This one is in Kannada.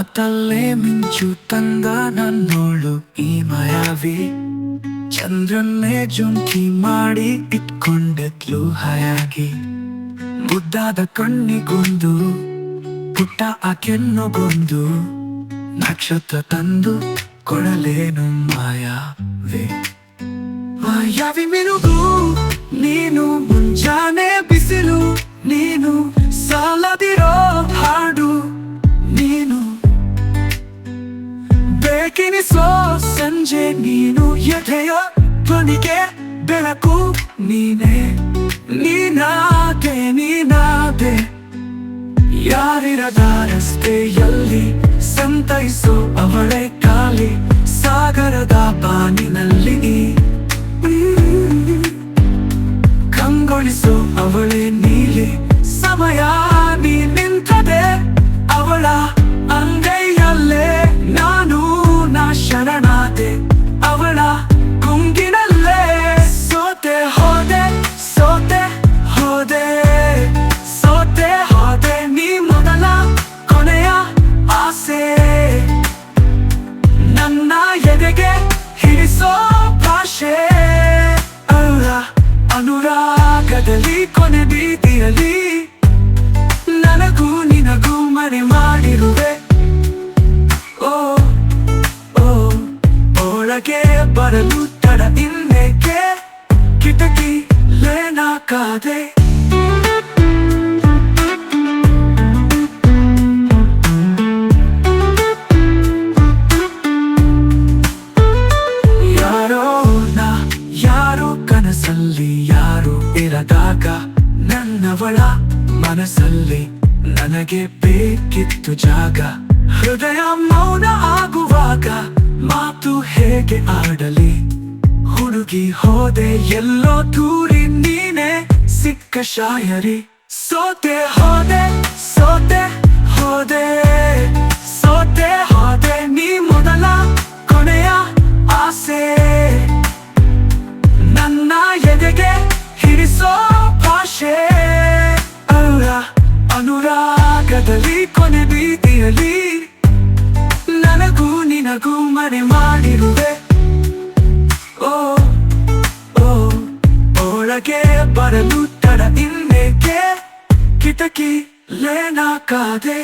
ಮಾತಲ್ಲೇ ಮಿಂಚು ತಂದ ನನ್ನೋಳು ಈ ಮಾಯಾವಿ. ಚಂದ್ರನ್ನೇ ಜುಂಕಿ ಮಾಡಿ ಇಟ್ಕೊಂಡಿದ್ಲು ಹಾಯಾಗಿ ಮುದ್ದಾದ ಕಣ್ಣಿಗೊಂದು, ಪುಟ್ಟ ಆಕೆನ್ನೊಗೊಂದು ನಕ್ಷತ್ರ ತಂದು ಕೊಡಲೇನು ಮಾಯಾವಿ. ಮಾಯಾವಿ ಮಿನುಗು, ನೀನು ಮುಂಜಾನೆ ಬಿಸಿಲು, ನೀನು ಸಾಲದಿರೋ ಸಂಜೆ ನೀನು ಎದೆಯ ಧ್ವನಿಗೆ ಬೆಳಕು ನೀನೆ ನೀನಾದೆ ನೀನಾದೆ ಯಾರಿರದ ರಸ್ತೆಯಲ್ಲಿ ಸಂತೈಸು ಅವಳೆ ಕಾಲಿ ಸಾಗರದ ಬಾನಿನಲ್ಲಿ. ಕಂಗೊಳಿಸೋ ಅವಳೆ ನೀಲಿ ಸಮಯ ನೀ ನಿಂತದೆ ಅವಳ ಒಳಗೆ ಬರಲು ತಡ ಇನ್ನೇಕೆ? ಕಿಟಕಿ ಲೇನಾಕಾದೆ ಯಾರೋ ನಾ, ಯಾರೋ ಕನಸಲ್ಲಿ, ಯಾರು ಇರದಾಗ ನನ್ನವಳ ಮನಸ್ಸಲ್ಲಿ ನನಗೆ ಬೇಕಿತ್ತು ಜಾಗ. ಹೃದಯ ಮೌನ ಆಗುವಾಗ ಮಾತು ಹೇಗೆ ಆಡಲಿ? ಹುಡುಗಿ ಹೋದೆ ಎಲ್ಲೋ ದೂರಿ ನೀನೆ ಸಿಕ್ಕ ಶಾಯರಿ. ಸೋತೆ ಹೋದೆ ಸೋತೆ ಹೋದೆ ಸೋತೆ ಹೋದೆ ನೀ ಮೊದಲ ಕೊನೆಯ ಆಸೆ. ನಿನಗೂ ಮಾಡಿರುವೆ. ಓ ಓ ಒಳಗೆ ಬರಲು ತಡ ಇನ್ನೇಕೆ? ಕಿಟಕಿ ಲೇನಾಕಾದೆ.